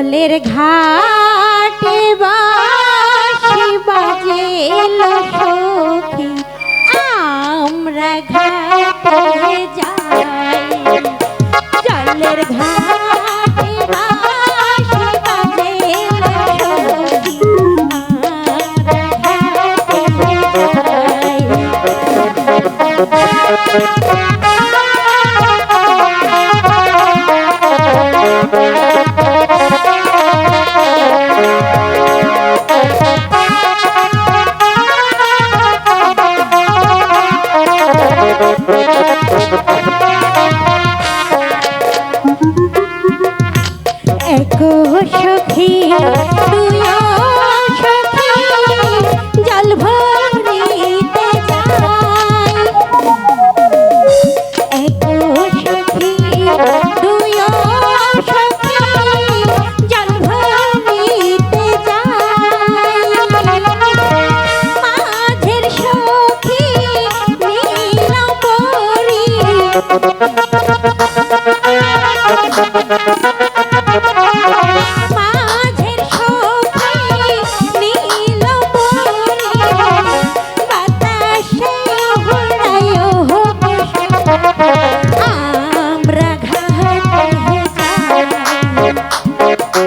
জলের ঘাটে বাঁশি বাজে এলো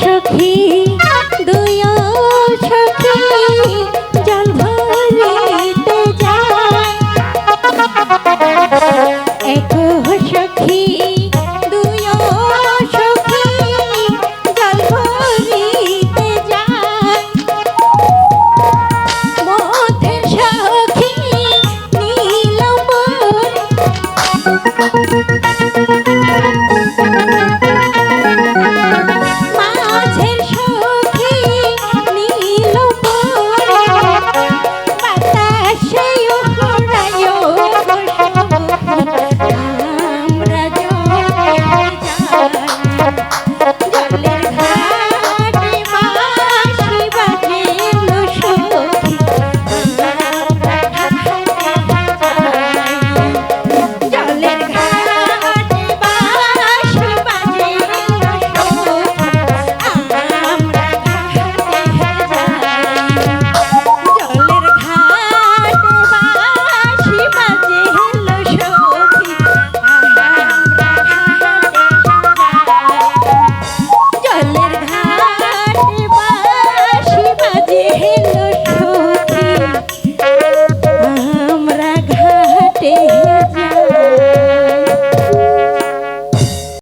সখী দুই সখী Hello.